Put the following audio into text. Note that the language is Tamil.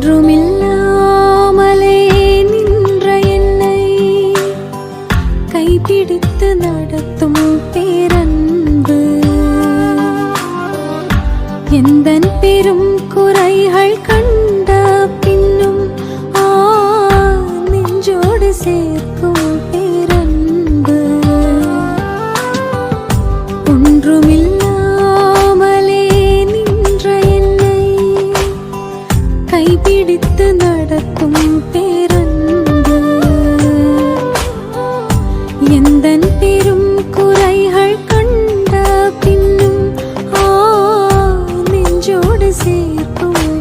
ஒன்றுமில்லாமலே நின்ற என்னை கைப்பிடித்து நடத்தும் பேரன்பு. எந்தன் பெரும் குறைகள் கண்ட பின்னும் ஆ நெஞ்சோடு சேர்க்கும் பேரன்பு. ஒன்றுமில்லாமலே கைபிடித்து நடத்தும் பேரன்பு. எந்த பெரும் குறைகள் கண்ட பின்னும் ஆ நெஞ்சோடு சேர்க்கும்